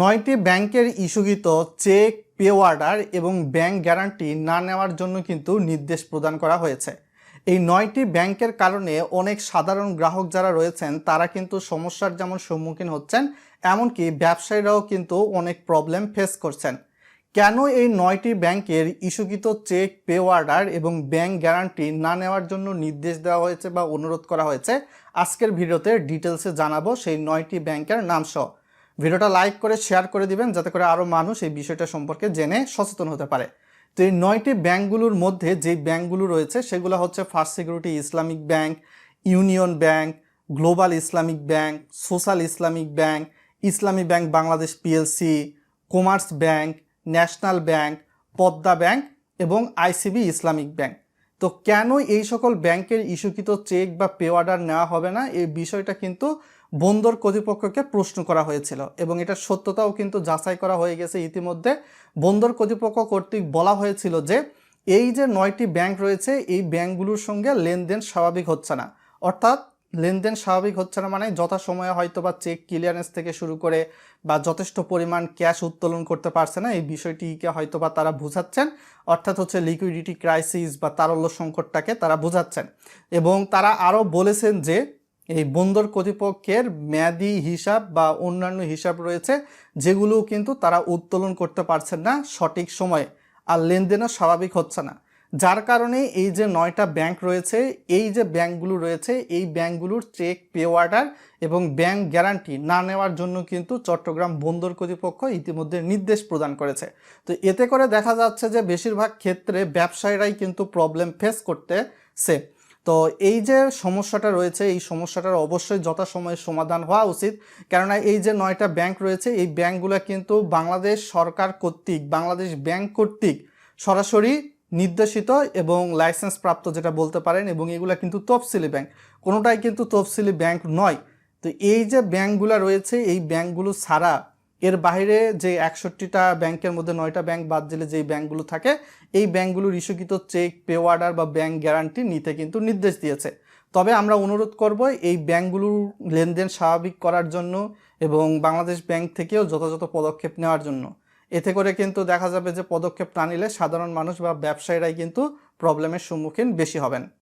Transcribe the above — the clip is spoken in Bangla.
নয়টি ব্যাংকের ইস্যুকৃত চেক, পে অর্ডার এবং ব্যাংক গ্যারান্টি না নেওয়ার জন্য কিন্তু নির্দেশ প্রদান করা হয়েছে। এই নয়টি ব্যাংকের কারণে অনেক সাধারণ গ্রাহক যারা রয়েছেন, তারা কিন্তু সমস্যার যেমন সম্মুখীন হচ্ছেন, এমনকি ব্যবসায়ীরাও কিন্তু অনেক প্রবলেম ফেস করছেন। কেন এই নয়টি ব্যাংকের ইস্যুকৃত চেক, পে অর্ডার এবং ব্যাংক গ্যারান্টি না নেওয়ার জন্য নির্দেশ দেওয়া হয়েছে বা অনুরোধ করা হয়েছে? আজকের ভিডিওতে ডিটেলসে জানাব সেই নয়টি ব্যাংকের নাম সহ ভিডিওটা লাইক করে শেয়ার করে দিবেন যাতে করে আরও মানুষ এই বিষয়টা সম্পর্কে জেনে সচেতন হতে পারে। তো এই নয়টি ব্যাংকগুলোর মধ্যে যে ব্যাংকগুলো রয়েছে, সেগুলো হচ্ছে first security Islamic bank union bank global Islamic bank social Islamic bank Islami bank Bangladesh PLC commerce bank national bank Padma bank এবং আইসিবি ইসলামিক ব্যাংক তো কেন এই সকল ব্যাংকের ইস্যুকৃত চেক বা পে অর্ডার নেওয়া হবে না? এই বিষয়টা কিন্তু বন্দর কর্তৃপক্ষকে প্রশ্ন করা হয়েছিল এবং এটার সত্যতাও কিন্তু যাচাই করা হয়ে গেছে ইতিমধ্যে। বন্দর কর্তৃপক্ষ কর্তৃক বলা হয়েছিল যে, এই যে নয়টি ব্যাংক রয়েছে, এই ব্যাংকগুলোর সঙ্গে লেনদেন স্বাভাবিক হচ্ছে না। অর্থাৎ লেনদেন স্বাভাবিক হচ্ছে না মানে যথাসময়ে হয়তো বা চেক ক্লিয়ারেন্স থেকে শুরু করে বা যথেষ্ট পরিমাণ ক্যাশ উত্তোলন করতে পারছে না, এই বিষয়টিকে হয়তো বা তারা বুঝাচ্ছেন। অর্থাৎ হচ্ছে লিকুইডিটি ক্রাইসিস বা তারল্য সংকটটাকে তারা বোঝাচ্ছেন। এবং তারা আরও বলেছেন যে এই বন্দর কর্তৃপক্ষের মেয়াদি হিসাব বা অন্যান্য হিসাব রয়েছে, যেগুলো কিন্তু তারা উত্তোলন করতে পারছেন না সঠিক সময়ে আর লেনদেনও স্বাভাবিক হচ্ছে না। যার কারণে এই যে নয়টা ব্যাংক রয়েছে, এই যে ব্যাংকগুলো রয়েছে, এই ব্যাংকগুলোর চেক, পে অর্ডার এবং ব্যাংক গ্যারান্টি না নেওয়ার জন্য কিন্তু চট্টগ্রাম বন্দর কর্তৃপক্ষ ইতিমধ্যে নির্দেশ প্রদান করেছে। তো এতে করে দেখা যাচ্ছে যে বেশিরভাগ ক্ষেত্রে ব্যবসায়ীরাই কিন্তু প্রবলেম ফেস করতেছে। তো এই যে সমস্যাটা রয়েছে, এই সমস্যাটার অবশ্যই যথাসময়ে সমাধান হওয়া উচিত। কেননা এই যে নয়টা ব্যাংক রয়েছে, এই ব্যাংকগুলো কিন্তু বাংলাদেশ সরকার কর্তৃক, বাংলাদেশ ব্যাংক কর্তৃক সরাসরি নির্দেশিত এবং লাইসেন্স প্রাপ্ত যেটা বলতে পারেন, এবং এগুলো কিন্তু তফসিলি ব্যাংক। কোনোটাই কিন্তু তফসিলি ব্যাংক নয়। তো এই যে ব্যাংকগুলো রয়েছে, এই ব্যাংকগুলো ছাড়া এর বাইরে যে একষট্টিটা ব্যাংকের মধ্যে নয়টা ব্যাংক বাদ দিলে যেই ব্যাংকগুলো থাকে, এই ব্যাংকগুলোর ইস্যুকৃত চেক, পে অর্ডার বা ব্যাংক গ্যারান্টি নিতে কিন্তু নির্দেশ দিয়েছে। তবে আমরা অনুরোধ করব এই ব্যাংকগুলোর লেনদেন স্বাভাবিক করার জন্য এবং বাংলাদেশ ব্যাংক থেকেও যথাযথ পদক্ষেপ নেওয়ার জন্য। এতে করে কিন্তু দেখা যাবে যে পদক্ষেপ না নিলে সাধারণ মানুষ বা ব্যবসায়ীরাই কিন্তু প্রবলেমের সম্মুখীন বেশি হবেন।